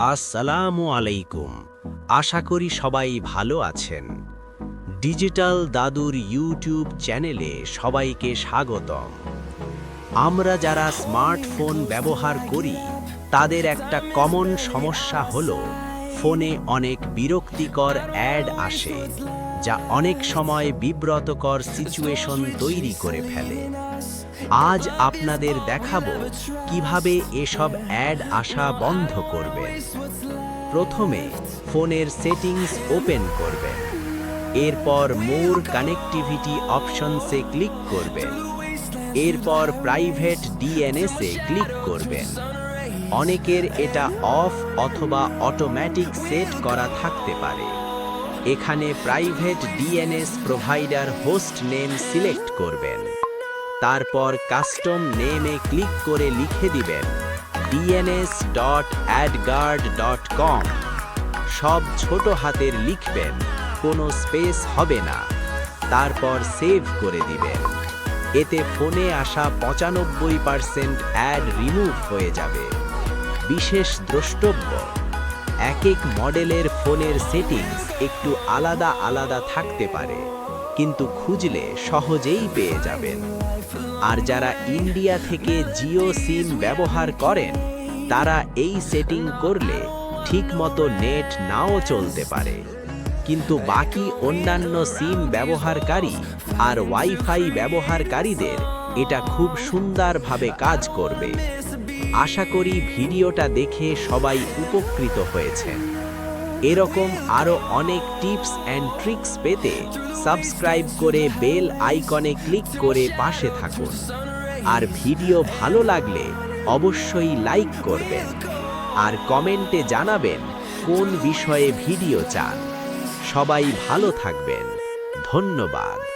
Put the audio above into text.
আসসালামু আলাইকুম। আশা করি সবাই ভালো আছেন। ডিজিটাল দাদুর ইউটিউব চ্যানেলে সবাইকে স্বাগতম। আমরা যারা স্মার্টফোন ব্যবহার করি, তাদের একটা কমন সমস্যা হলো, ফোনে অনেক বিরক্তিকর অ্যাড আসে, যা অনেক সময় বিব্রতকর সিচুয়েশন তৈরি করে ফেলে। আজ আপনাদের দেখাবো কীভাবে এসব অ্যাড আসা বন্ধ করবেন প্রথমে ফোনের সেটিংস ওপেন করবেন এরপর মোর কানেক্টিভিটি অপশনসে ক্লিক করবেন এরপর প্রাইভেট ডিএনএসে ক্লিক করবেন অনেকের এটা অফ অথবা অটোমেটিক সেট করা থাকতে পারে। এখানে private DNS provider host name select করবেন। তারপর কাস্টম নেমে ক্লিক করে লিখে দিবেন DNS dot AdGuard dot com সব ছোট হাতের লিখবেন, কোনো স্পেস হবে না। তারপর সেভ করে দিবেন। এতে ফোনে আসা পঁচানব্বই পার্সেন্ট অ্যাড রিমুভ হয়ে যাবে। বিশেষ দ্রষ্টব্য এক এক মডেলের ফোনের সেটিংস একটু আলাদা আলাদা থাকতে পারে। কিন্তু খুঁজলে সহজেই পেয়ে যাবেন। আর যারা ইন্ডিয়া থেকে জিও সিম ব্যবহার করেন, তারা এই সেটিং করলে ঠিকমতো নেট নাও চলতে পারে। কিন্তু বাকি অন্যান্য সিম ব্যবহারকারী আর ওয়াইফাই ব্যবহারকারীদের এটা খুব সুন্দরভাবে কাজ করবে। আশা করি ভিডিওটা দেখে সবাই উপকৃত হয়েছেন। এরকম আরও অনেক টিপস অ্যান্ড ট্রিক্স পেতে সাবস্ক্রাইব করে বেল আইকনে ক্লিক করে পাশে থাকুন। আর ভিডিও ভালো লাগলে অবশ্যই লাইক করবেন। আর কমেন্টে জানাবেন কোন বিষয়ে ভিডিও চান। সবাই ভালো থাকবেন। ধন্যবাদ।